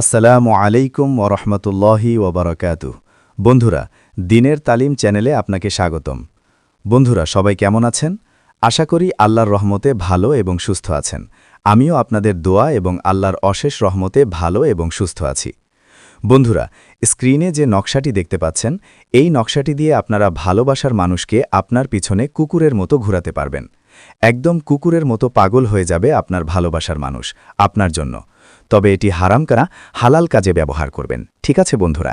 আসসালামু আলাইকুম ওরহমতুল্লাহি ওবরাকাতু বন্ধুরা, দিনের তালিম চ্যানেলে আপনাকে স্বাগতম। বন্ধুরা, সবাই কেমন আছেন? আশা করি আল্লাহর রহমতে ভালো এবং সুস্থ আছেন। আমিও আপনাদের দোয়া এবং আল্লাহর অশেষ রহমতে ভালো এবং সুস্থ আছি। বন্ধুরা, স্ক্রিনে যে নকশাটি দেখতে পাচ্ছেন, এই নকশাটি দিয়ে আপনারা ভালোবাসার মানুষকে আপনার পিছনে কুকুরের মতো ঘুরাতে পারবেন। একদম কুকুরের মতো পাগল হয়ে যাবে আপনার ভালোবাসার মানুষ, আপনার জন্য। তবে এটি হারাম কারা হালাল কাজে ব্যবহার করবেন। ঠিক আছে বন্ধুরা,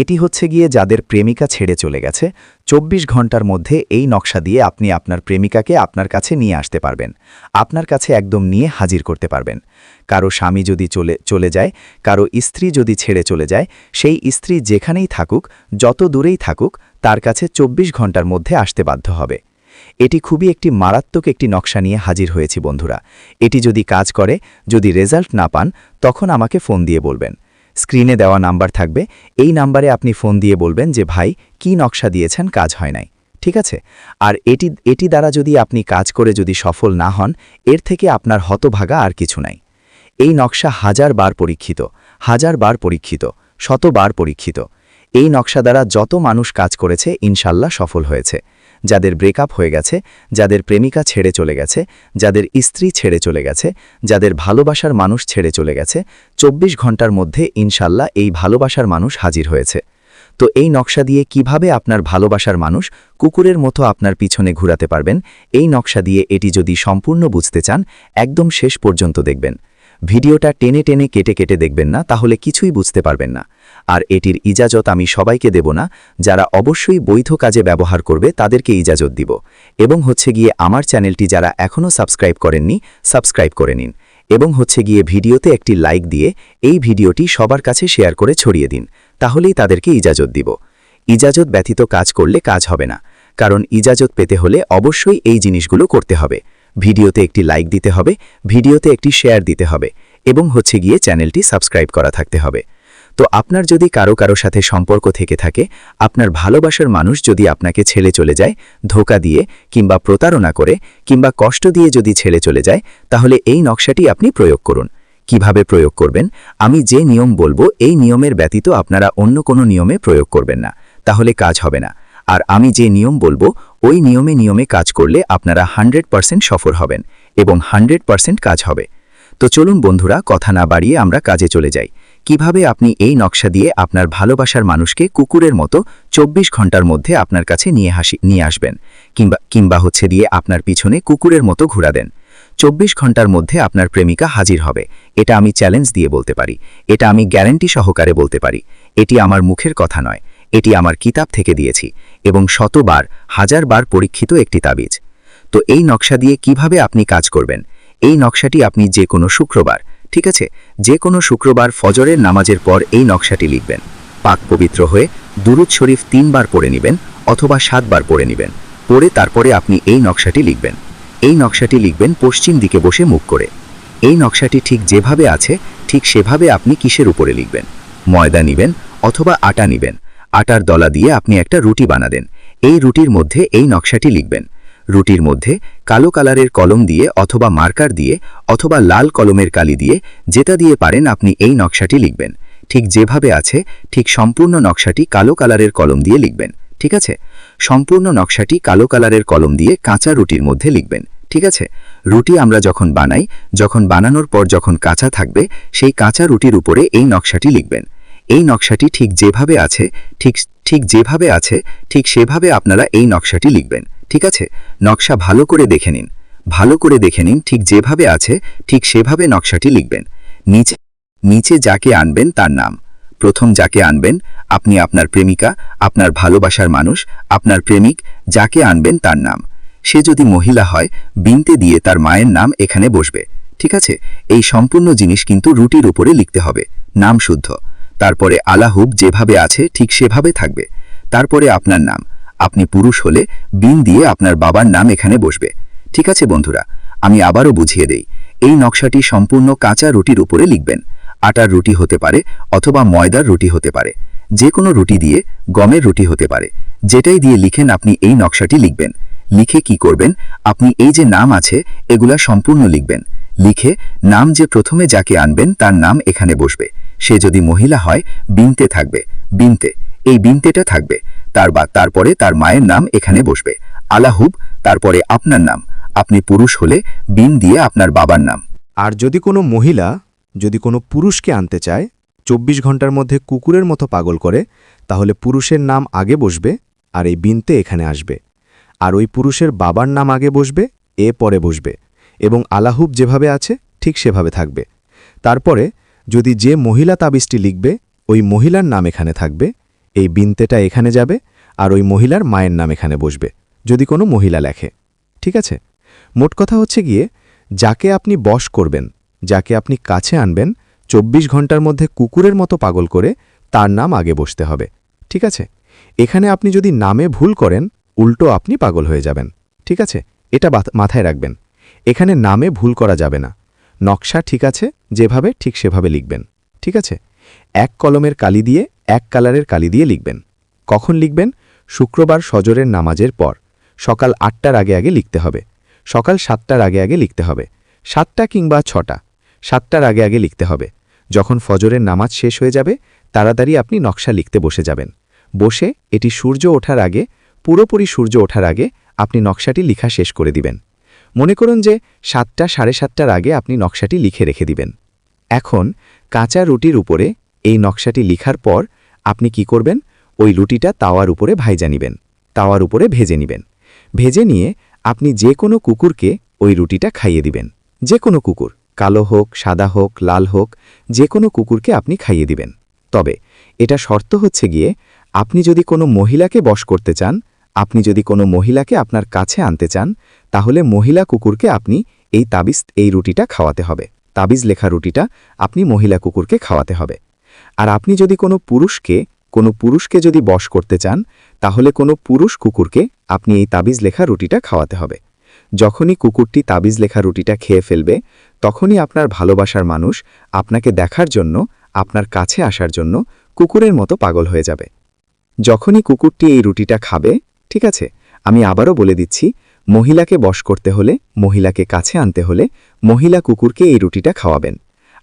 এটি হচ্ছে গিয়ে যাদের প্রেমিকা ছেড়ে চলে গেছে ২৪ ঘণ্টার মধ্যে এই নকশা দিয়ে আপনি আপনার প্রেমিকাকে আপনার কাছে নিয়ে আসতে পারবেন, আপনার কাছে একদম নিয়ে হাজির করতে পারবেন। কারও স্বামী যদি চলে চলে যায়, কারও স্ত্রী যদি ছেড়ে চলে যায়, সেই স্ত্রী যেখানেই থাকুক, যত দূরেই থাকুক, তার কাছে ২৪ ঘণ্টার মধ্যে আসতে বাধ্য হবে। এটি খুবই একটি মারাত্মক একটি নকশা নিয়ে হাজির হয়েছি, বন্ধুরা। এটি যদি কাজ করে, যদি রেজাল্ট না পান, তখন আমাকে ফোন দিয়ে বলবেন। স্ক্রিনে দেওয়া নাম্বার থাকবে। এই নাম্বারে আপনি ফোন দিয়ে বলবেন যে, ভাই, কি নকশা দিয়েছেন? কাজ হয় নাই। ঠিক আছে? আর এটি এটি দ্বারা যদি আপনি কাজ করে যদি সফল না হন, এর থেকে আপনার হতভাগা আর কিছু নাই। এই নকশা হাজার বার পরীক্ষিত, হাজার বার পরীক্ষিত, শতবার পরীক্ষিত। এই নকশা দ্বারা যত মানুষ কাজ করেছে, ইনশাল্লাহ সফল হয়েছে। যাদের ব্রেকআপ হয়ে গেছে, যাদের প্রেমিকা ছেড়ে চলে গেছে, যাদের স্ত্রী ছেড়ে চলে গেছে, যাদের ভালোবাসার মানুষ ছেড়ে চলে গেছে ২৪ ঘণ্টার মধ্যে ইনশাল্লাহ এই ভালোবাসার মানুষ হাজির হয়েছে। তো এই নকশা দিয়ে কীভাবে আপনার ভালোবাসার মানুষ কুকুরের মতো আপনার পিছনে ঘুরাতে পারবেন, এই নকশা দিয়ে এটি যদি সম্পূর্ণ বুঝতে চান, একদম শেষ পর্যন্ত দেখবেন। ভিডিওটা টেনে টেনে কেটে কেটে দেখবেন না, তাহলে কিছুই বুঝতে পারবেন না। আর এটির ইজাজত আমি সবাইকে দেব না, যারা অবশ্যই বৈধ কাজে ব্যবহার করবে তাদেরকে ইজাজত দিব। এবং হচ্ছে গিয়ে আমার চ্যানেলটি যারা এখনও সাবস্ক্রাইব করেননি, সাবস্ক্রাইব করে নিন। এবং হচ্ছে গিয়ে ভিডিওতে একটি লাইক দিয়ে এই ভিডিওটি সবার কাছে শেয়ার করে ছড়িয়ে দিন, তাহলেই তাদেরকে ইজাজত দিব। ইজাজত ব্যতীত কাজ করলে কাজ হবে না, কারণ ইজাজত পেতে হলে অবশ্যই এই জিনিসগুলো করতে হবে। ভিডিওতে একটি লাইক দিতে হবে, ভিডিওতে একটি শেয়ার দিতে হবে এবং হচ্ছে গিয়ে চ্যানেলটি সাবস্ক্রাইব করা থাকতে হবে। তো আপনার যদি কারও কারও সাথে সম্পর্ক থেকে থাকে, আপনার ভালোবাসার মানুষ যদি আপনাকে ছেড়ে চলে যায়, ধোকা দিয়ে কিংবা প্রতারণা করে কিংবা কষ্ট দিয়ে যদি ছেড়ে চলে যায়, তাহলে এই নকশাটি আপনি প্রয়োগ করুন। কীভাবে প্রয়োগ করবেন? আমি যে নিয়ম বলব, এই নিয়মের ব্যতীত আপনারা অন্য কোনো নিয়মে প্রয়োগ করবেন না। তাহলে কাজ হবে না। আর আমি যে নিয়ম বলব ওই নিয়মে নিয়মে কাজ করলে আপনারা হান্ড্রেড পারসেন্ট সফল হবেন এবং হান্ড্রেড পারসেন্ট কাজ হবে। তো চলুন বন্ধুরা, কথা না বাড়িয়ে আমরা কাজে চলে যাই। কীভাবে আপনি এই নকশা দিয়ে আপনার ভালোবাসার মানুষকে কুকুরের মতো ২৪ ঘণ্টার মধ্যে আপনার কাছে নিয়ে হাসি, নিয়ে আসবেন কিংবা কিংবা হচ্ছে দিয়ে আপনার পিছনে কুকুরের মতো ঘুরা দেন। চব্বিশ ঘণ্টার মধ্যে আপনার প্রেমিকা হাজির হবে। এটা আমি চ্যালেঞ্জ দিয়ে বলতে পারি। এটা আমি গ্যারেন্টি সহকারে বলতে পারি। এটি আমার মুখের কথা নয়। এটি আমার কিতাব থেকে দিয়েছি এবং শতবার, হাজারবার পরীক্ষিত একটি তাবিজ। তো এই নকশা দিয়ে কীভাবে আপনি কাজ করবেন? এই নকশাটি আপনি যে কোনো শুক্রবার, ঠিক আছে? যে কোনো শুক্রবার ফজরের নামাজের পর এই নকশাটি লিখবেন। পাক পবিত্র হয়ে দুরুদ শরীফ তিনবার পড়ে নেবেন অথবা সাতবার পড়ে নেবেন। পড়ে তারপরে আপনি এই নকশাটি লিখবেন। এই নকশাটি লিখবেন পশ্চিম দিকে বসে মুখ করে। এই নকশাটি ঠিক যেভাবে আছে, ঠিক সেভাবে আপনি কিসের উপরে লিখবেন? ময়দা নিবেন অথবা আটা নিবেন? আটার দলা দিয়ে আপনি একটা রুটি বানাদেন এই রুটির মধ্যে এই নকশাটি লিখবেন। রুটির মধ্যে কালো কালারের কলম দিয়ে অথবা মার্কার দিয়ে অথবা লাল কলমের কালি দিয়ে যেটা দিয়ে পারেন আপনি এই নকশাটি লিখবেন। ঠিক যেভাবে আছে, ঠিক সম্পূর্ণ নকশাটি কালো কালারের কলম দিয়ে লিখবেন। ঠিক আছে? সম্পূর্ণ নকশাটি কালো কালারের কলম দিয়ে কাঁচা রুটির মধ্যে লিখবেন। ঠিক আছে? রুটি আমরা যখন বানাই, যখন বানানোর পর যখন কাঁচা থাকবে, সেই কাঁচা রুটির উপরে এই নকশাটি লিখবেন। এই নকশাটি ঠিক যেভাবে আছে, ঠিক ঠিক যেভাবে আছে, ঠিক সেভাবে আপনারা এই নকশাটি লিখবেন, ঠিক আছে? নকশা ভালো করে দেখে নিন, ভালো করে দেখে নিন ঠিক যেভাবে আছে, ঠিক সেভাবে নকশাটি লিখবেন। নিচে নিচে যাকে আনবেন তার নাম। প্রথম যাকে আনবেন, আপনি আপনার প্রেমিকা, আপনার ভালোবাসার মানুষ, আপনার প্রেমিক, যাকে আনবেন তার নাম। সে যদি মহিলা হয়, বিনতে দিয়ে তার মায়ের নাম এখানে বসবে, ঠিক আছে? এই সম্পূর্ণ জিনিস কিন্তু রুটির উপরে লিখতে হবে, নাম শুদ্ধ। তারপরে আলাহুব যেভাবে আছে, ঠিক সেভাবে থাকবে। তারপরে আপনার নাম। আপনি পুরুষ হলে বিন দিয়ে আপনার বাবার নাম এখানে বসবে। ঠিক আছে বন্ধুরা, আমি আবারও বুঝিয়ে দেই। এই নকশাটি সম্পূর্ণ কাঁচা রুটির উপরে লিখবেন। আটার রুটি হতে পারে অথবা ময়দার রুটি হতে পারে। যে কোনো রুটি দিয়ে গমের রুটি হতে পারে। যেটাই দিয়ে লিখেন আপনি এই নকশাটি লিখবেন। লিখে কি করবেন? আপনি এই যে নাম আছে, এগুলা সম্পূর্ণ লিখবেন। লিখে, নাম যে প্রথমে যাকে আনবেন তার নাম এখানে বসবে। সে যদি মহিলা হয়, বিনতে থাকবে। বিনতে, এই বিনতেটা থাকবে। তার বা, তারপরে তার মায়ের নাম এখানে বসবে। আলাহুব, তারপরে আপনার নাম। আপনি পুরুষ হলে বিন দিয়ে আপনার বাবার নাম। আর যদি কোনো মহিলা, যদি কোনো পুরুষকে আনতে চায়, চব্বিশ ঘণ্টার মধ্যে কুকুরের মতো পাগল করে, তাহলে পুরুষের নাম আগে বসবে আর এই বিনতে এখানে আসবে। আর ওই পুরুষের বাবার নাম আগে বসবে, এ পরে বসবে। এবং আলাহুব যেভাবে আছে, ঠিক সেভাবে থাকবে। তারপরে, যদি যে মহিলা তাবিজটি লিখবে, ওই মহিলার নাম এখানে থাকবে, এই বিনতেটা এখানে যাবে, আর ওই মহিলার মায়ের নাম এখানে বসবে, যদি কোনো মহিলা লেখে। ঠিক আছে? মোট কথা হচ্ছে গিয়ে, যাকে আপনি বশ করবেন, যাকে আপনি কাছে আনবেন, চব্বিশ ঘণ্টার মধ্যে কুকুরের মতো পাগল করে তার নাম আগে বসতে হবে। ঠিক আছে? এখানে আপনি যদি নামে ভুল করেন, উল্টো আপনি পাগল হয়ে যাবেন। ঠিক আছে? এটা মাথায় রাখবেন। এখানে নামে ভুল করা যাবে না। নকশা ঠিক আছে, যেভাবে ঠিক সেভাবে লিখবেন। ঠিক আছে? এক কলমের কালি দিয়ে, এক কালারের কালি দিয়ে লিখবেন। কখন লিখবেন? শুক্রবার সজরের নামাজের পর। সকাল আটটার আগে আগে লিখতে হবে। সকাল সাতটার আগে আগে লিখতে হবে। সাতটা কিংবা ছটা। সাতটার আগে আগে লিখতে হবে। যখন ফজরের নামাজ শেষ হয়ে যাবে, তাড়াতাড়ি আপনি নকশা লিখতে বসে যাবেন। বসে এটি সূর্য ওঠার আগে, পুরোপুরি সূর্য ওঠার আগে আপনি নকশাটি লিখা শেষ করে দিবেন। মনে করুন যে সাতটা সাড়ে সাতটার আগে আপনি নকশাটি লিখে রেখে দিবেন। এখন কাঁচা রুটির উপরে এই নকশাটি লিখার পর আপনি কি করবেন? ওই রুটিটা তাওয়ার উপরে ভাইজা নিবেন, তাওয়ার উপরে ভেজে নিবেন। ভেজে নিয়ে আপনি যে কোনো কুকুরকে ওই রুটিটা খাইয়ে দিবেন। যে কোনো কুকুর, কালো হোক, সাদা হোক, লাল হোক, যে কোনো কুকুরকে আপনি খাইয়ে দিবেন। তবে এটা শর্ত হচ্ছে গিয়ে আপনি যদি কোনো মহিলাকে বশ করতে চান আপনি যদি কোনো মহিলাকে আপনার কাছে আনতে চান, তাহলে মহিলা কুকুরকে আপনি এই তাবিজ, এই রুটিটা খাওয়াতে হবে। তাবিজ লেখা রুটিটা আপনি মহিলা কুকুরকে খাওয়াতে হবে। আর আপনি যদি কোনো পুরুষকে কোনো পুরুষকে যদি বশ করতে চান, তাহলে কোনো পুরুষ কুকুরকে আপনি এই তাবিজ লেখা রুটিটা খাওয়াতে হবে। যখনই কুকুরটি তাবিজ লেখা রুটিটা খেয়ে ফেলবে, তখনই আপনার ভালোবাসার মানুষ আপনাকে দেখার জন্য, আপনার কাছে আসার জন্য কুকুরের মতো পাগল হয়ে যাবে। যখনই কুকুরটি এই রুটিটা খাবে ঠিক আছে, আমি আবারও বলে দিচ্ছি, মহিলাকে বশ করতে হলে, মহিলাকে কাছে আনতে হলে, মহিলা কুকুরকে এই রুটিটা খাওয়াবেন।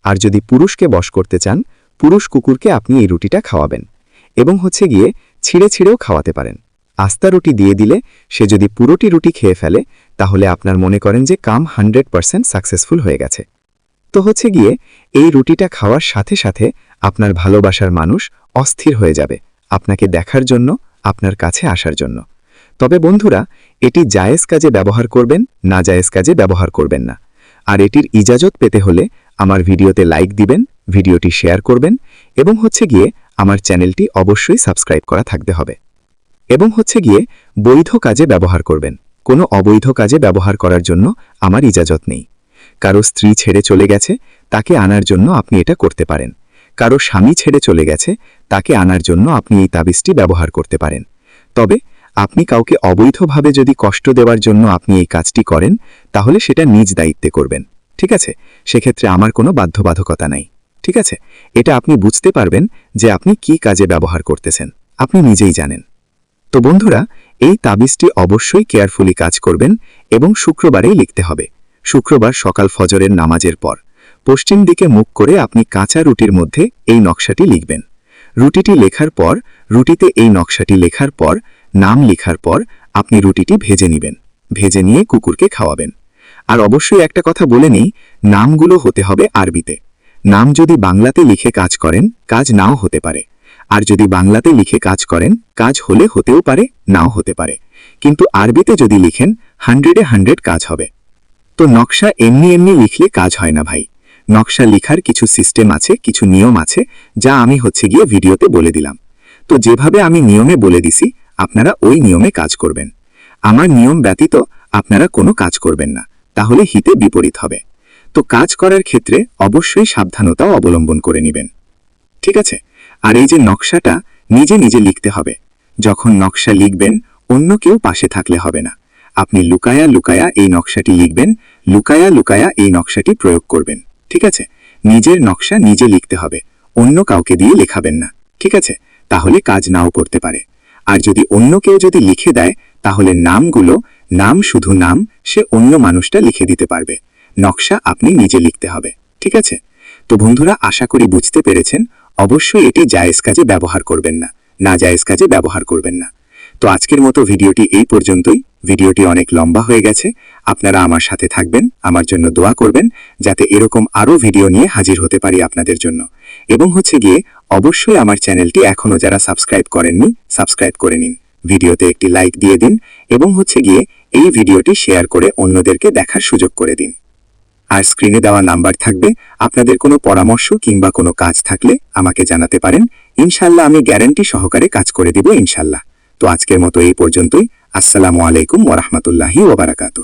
আর যদি পুরুষকে বশ করতে চান, পুরুষ কুকুরকে আপনি এই রুটিটা খাওয়াবেন। এবং হচ্ছে গিয়ে ছিঁড়ে ছিঁড়েও খাওয়াতে পারেন। আস্তা রুটি দিয়ে দিলে সে যদি পুরোটি রুটি খেয়ে ফেলে, তাহলে আপনার মনে করেন যে কাম হান্ড্রেড পারসেন্ট সাকসেসফুল হয়ে গেছে। তো হচ্ছে গিয়ে এই রুটিটা খাওয়ার সাথে সাথে আপনার ভালোবাসার মানুষ অস্থির হয়ে যাবে, আপনাকে দেখার জন্য, আপনার কাছে আসার জন্য। তবে বন্ধুরা, এটি জায়েজ কাজে ব্যবহার করবেন, না জায়েজ কাজে ব্যবহার করবেন না। আর এটির ইজাজত পেতে হলে আমার ভিডিওতে লাইক দিবেন, ভিডিওটি শেয়ার করবেন এবং হচ্ছে গিয়ে আমার চ্যানেলটি অবশ্যই সাবস্ক্রাইব করা থাকতে হবে। এবং হচ্ছে গিয়ে বৈধ কাজে ব্যবহার করবেন। কোনো অবৈধ কাজে ব্যবহার করার জন্য আমার ইজাজত নেই। কারও স্ত্রী ছেড়ে চলে গেছে, তাকে আনার জন্য আপনি এটা করতে পারেন। কারও স্বামী ছেড়ে চলে গেছে, তাকে আনার জন্য আপনি এই তাবিজটি ব্যবহার করতে পারেন। তবে আপনি কাউকে অবৈধভাবে যদি কষ্ট দেওয়ার জন্য আপনি এই কাজটি করেন, তাহলে সেটা নিজ দায়িত্বে করবেন, ঠিক আছে? সেক্ষেত্রে আমার কোনো বাধ্যবাধকতা নাই, ঠিক আছে? এটা আপনি বুঝতে পারবেন যে আপনি কি কাজে ব্যবহার করতেছেন, আপনি নিজেই জানেন। তো বন্ধুরা, এই তাবিজটি অবশ্যই কেয়ারফুলি কাজ করবেন এবং শুক্রবারেই লিখতে হবে। শুক্রবার সকাল ফজরের নামাজের পর। পশ্চিম দিকে মুখ করে আপনি কাঁচা রুটির মধ্যে এই নকশাটি লিখবেন। রুটিটি লেখার পর, রুটিতে এই নকশাটি লেখার পর নাম লেখার পর আপনি রুটিটি ভেজে নেবেন। ভেজে নিয়ে কুকুরকে খাওয়াবেন। আর অবশ্যই একটা কথা বলে নেই, নামগুলো হতে হবে আরবিতে। নাম যদি বাংলাতে লিখে কাজ করেন, কাজ নাও হতে পারে। আর যদি বাংলাতে লিখে কাজ করেন, কাজ হলে হতেও পারে, নাও হতে পারে। কিন্তু আরবিতে যদি লিখেন, হান্ড্রেডে হান্ড্রেড কাজ হবে। তো নকশা এমনি এমনি লিখলে কাজ হয় না ভাই। নকশা লিখার কিছু সিস্টেম আছে, কিছু নিয়ম আছে, যা আমি হচ্ছে গিয়ে ভিডিওতে বলে দিলাম। তো যেভাবে আমি নিয়মে বলে দিছি আপনারা ওই নিয়মে কাজ করবেন। আমার নিয়ম ব্যতীত আপনারা কোনো কাজ করবেন না, তাহলে হিতে বিপরীত হবে। তো কাজ করার ক্ষেত্রে অবশ্যই সাবধানতাও অবলম্বন করে নেবেন। ঠিক আছে? আর এই যে নকশাটা নিজে নিজে লিখতে হবে। যখন নকশা লিখবেন, অন্য কেউ পাশে থাকলে হবে না। আপনি লুকায়া লুকায়া এই নকশাটি লিখবেন, লুকায়া লুকায়া এই নকশাটি প্রয়োগ করবেন। ঠিক আছে? নিজের নকশা নিজে লিখতে হবে, অন্য কাউকে দিয়ে লেখাবেন না। ঠিক আছে? তাহলে কাজ নাও করতে পারে। আর যদি অন্য কেউ যদি লিখে দেয়, তাহলে নামগুলো, নাম শুধু নাম, সে অন্য মানুষটা লিখে দিতে পারবে। নকশা আপনি নিজে লিখতে হবে, ঠিক আছে? তো বন্ধুরা, আশা করি বুঝতে পেরেছেন। অবশ্যই এটি জায়েজ কাজে ব্যবহার করবেন না না জায়েজ কাজে ব্যবহার করবেন না। তো আজকের মতো ভিডিওটি এই পর্যন্তই। ভিডিওটি অনেক লম্বা হয়ে গেছে। আপনারা আমার সাথে থাকবেন, আমার জন্য দোয়া করবেন, যাতে এরকম আরও ভিডিও নিয়ে হাজির হতে পারি আপনাদের জন্য। এবং হচ্ছে গিয়ে অবশ্যই আমার চ্যানেলটি এখনও যারা সাবস্ক্রাইব করেননি, সাবস্ক্রাইব করে নিন। ভিডিওতে একটি লাইক দিয়ে দিন এবং হচ্ছে গিয়ে এই ভিডিওটি শেয়ার করে অন্যদেরকে দেখার সুযোগ করে দিন। আর স্ক্রিনে দেওয়া নাম্বার থাকবে। আপনাদের কোনো পরামর্শ কিংবা কোনো কাজ থাকলে আমাকে জানাতে পারেন। ইনশাল্লাহ আমি গ্যারান্টি সহকারে কাজ করে দিব ইনশাল্লাহ তো আজকের মতো এই পর্যন্তই। আসসালামু আলাইকুম ওরহমতুল্লাহি ওবারাকাতু